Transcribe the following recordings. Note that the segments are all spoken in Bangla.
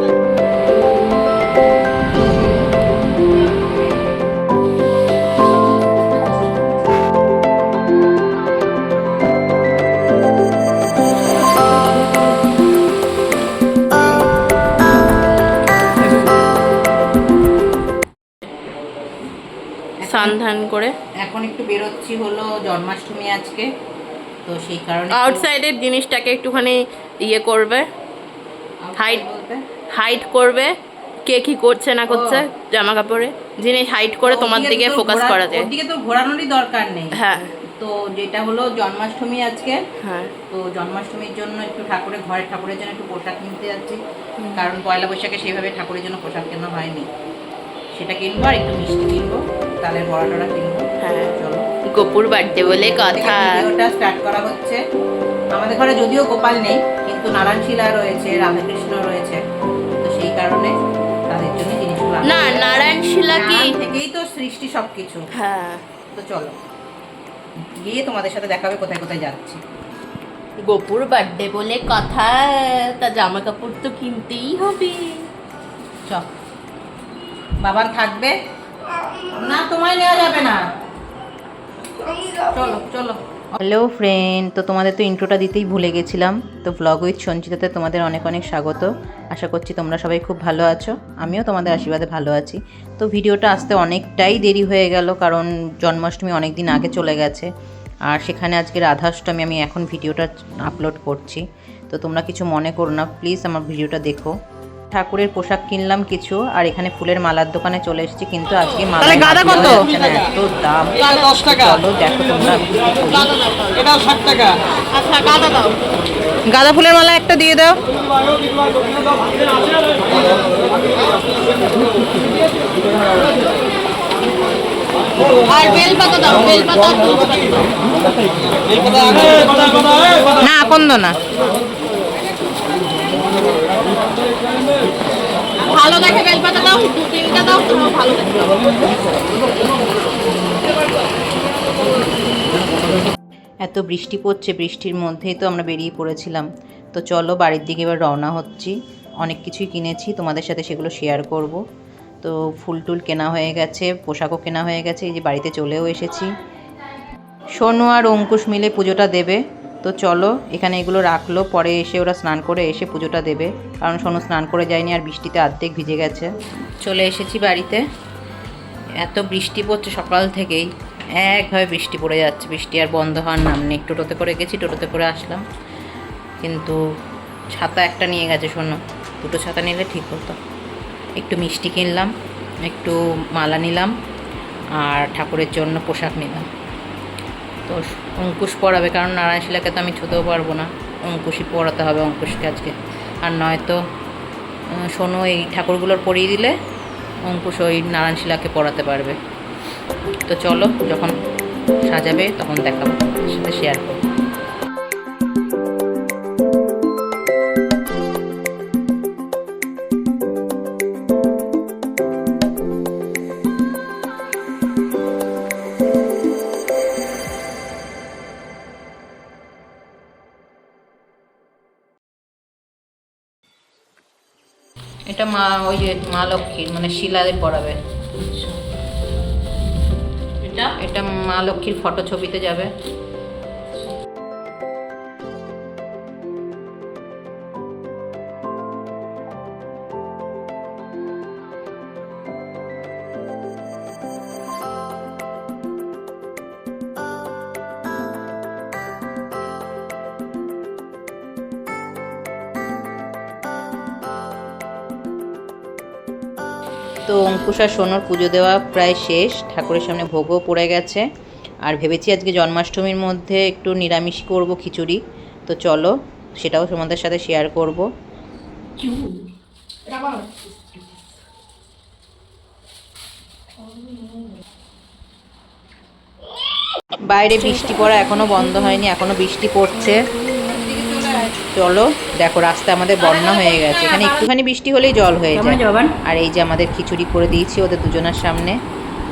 তো সন্ধান করে। এখন একটু বেরোচ্ছি হলো জন্মাষ্টমী আজকে তো সেই কারণে আউটসাইডের জিনিসটাকে একটুখানি ইয়ে করবে। হাইট বলতে? হাইট করবে কে কি করছে না করছে জামা কাপড়ে জিনিস হাইট করে তোমার দিকে ফোকাস করা যায়। ওদিকে তো ঘোরানোরই দরকার নেই। হ্যাঁ। তো যেটা হলো জন্মাষ্টমী আজকে হ্যাঁ। তো জন্মাষ্টমীর জন্য একটু ঠাকুরের ঘরে ঠাকুরের জন্য একটু পোশাক কিনতে যাচ্ছি। কারণ পয়লা বৈশাখে সেইভাবে ঠাকুরের জন্য পোশাক কেনা হয়নি। সেটা কিনবো আর একটু মিষ্টি কিনবো তালের বড়া টড়া কিনবো। হ্যাঁ। চলো। গোপুর বার্থডে বলে কথা। ভিডিওটা স্টার্ট করা হচ্ছে। আমাদের ঘরে যদিও গোপাল নেই কিন্তু নারায়ণ শিলা রয়েছে রাধাকৃষ্ণ রয়েছে। কারণে তাদের জন্য জিনিসগুলো না নারায়ণ শিলা কি? থেকেই তো সৃষ্টি সবকিছু। হ্যাঁ। তো চলো গিয়ে তোমাদের সাথে দেখাবে কোথায় কোথায় যাচ্ছি। গোপুর বার্থডে বলে কথা তা জামা কাপড় তো কিনতেই হবে। চল। বাবার থাকবে? না তোমায় নেওয়া যাবে না। চলো চলো। হ্যালো ফ্রেন্ড তো তোমাদের তো ইন্ট্রোটা দিতেই ভুলে গেছিলাম। তো ব্লগ উইথ সঞ্চিতাতে তোমাদের অনেক অনেক স্বাগত। আশা করছি তোমরা সবাই খুব ভালো আছো। আমিও তোমাদের আশীর্বাদে ভালো আছি। তো ভিডিওটা আসতে অনেকটাই দেরি হয়ে গেল, কারণ জন্মাষ্টমী অনেক দিন আগে চলে গেছে। আর সেখানে আজকে রাধাষ্টমী, আমি এখন ভিডিওটা আপলোড করছি। তো তোমরা কিছু মনে করো না প্লিজ আমার ভিডিওটা দেখো। ঠাকুরের পোশাক কিনলাম কিছু আর এখানে ফুলের মালার দোকানে চলে এসেছি কিন্তু আজকে মালা গাঁদা কত? এত দাম। দশ টাকা। চলো দেখো তোমরা এটা ষাট টাকা। আচ্ছা গাঁদা দাও। গাঁদা ফুলের মালা একটা দিয়ে দাও। আর বেল পাতা দাও। বেল পাতা এই কথা আগে কথা কথা না আকন্দ না। ভালো দেখে দাও, দু তিনটা দাও ভালো এত বৃষ্টি পড়ছে, বৃষ্টির মধ্যেই তো আমরা বেরিয়ে পড়েছিলাম। তো চলো, বাড়ির দিকে এবার রওনা হচ্ছি। অনেক কিছুই কিনেছি, তোমাদের সাথে সেগুলো শেয়ার করব। তো ফুল টুল কেনা হয়ে গেছে, পোশাকও কেনা হয়ে গেছে, এই যে বাড়িতে চলেও এসেছি। সোনু আর অঙ্কুশ মিলে পুজোটা দেবে। তো চলো, এখানে এগুলো রাখল, পরে এসে ওরা স্নান করে এসে পুজোটা দেবে। কারণ সোনু স্নান করে যায়নি আর বৃষ্টিতে অর্ধেক ভিজে গেছে। চলে এসেছি বাড়িতে। এত বৃষ্টি পড়ছে সকাল থেকেই। একভাবে বৃষ্টি পড়ে যাচ্ছে। বৃষ্টি আর বন্ধ হওয়ার নাম নেই। টোটোতে করে গেছি, টোটোতে করে আসলাম। কিন্তু ছাতা একটা নিয়ে গেছে শোনো দুটো ছাতা নিলে ঠিক হতো। একটু মিষ্টি কিনলাম, একটু মালা নিলাম, আর ঠাকুরের জন্য পোশাক নিলাম। তো অঙ্কুশ পড়াবে, কারণ নারায়ণ শিলাকে তো আমি ছুতেও পারব না। অঙ্কুশই পড়াতে হবে অঙ্কুশকে আজকে। আর নয়তো সোনু এই ঠাকুরগুলোর পড়িয়ে দিলে অঙ্কুশ ওই নারায়ণ শিলাকে পড়াতে পারবে। তো চলো, যখন সাজাবে তখন দেখাবো সাথে শেয়ার করব। এটা মা ওই যে মা লক্ষ্মীর মানে শিলারে পড়াবে। এটা? এটা মা লক্ষ্মীর ফটো ছবিতে যাবে। তো অঙ্কুশ আর সোনুর পুজো দেওয়া প্রায় শেষ। ঠাকুরের সামনে ভোগও পড়ে গেছে। আর ভেবেছি আজকে জন্মাষ্টমীর মধ্যে একটু নিরামিষ করব খিচুড়ি। তো চলো, সেটাও তোমাদের সাথে শেয়ার করব। বাইরে বৃষ্টি পড়া এখনও বন্ধ হয়নি, এখনও বৃষ্টি পড়ছে। চলো দেখো রাস্তা আমাদের বন্যা হয়ে গেছে। এখানে একটুখানি বৃষ্টি হলেই জল হয়ে যায়। আর এই যে আমাদের খিচুড়ি করে দিয়েছি ওদের দুজনের সামনে।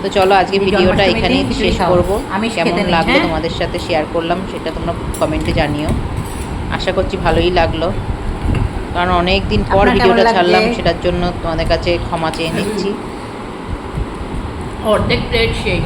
তো চলো আজকে ভিডিওটা এখানেই শেষ করব। আমি কেমন লাগল তোমাদের সাথে শেয়ার করলাম সেটা তোমরা কমেন্টে জানিও। আশা করছি ভালোই লাগল। কারণ অনেক দিন পর ভিডিওটা ছাড়লাম সেটার জন্য তোমাদের কাছে ক্ষমা চেয়ে নিচ্ছি। অর্ধেক প্লেট শেক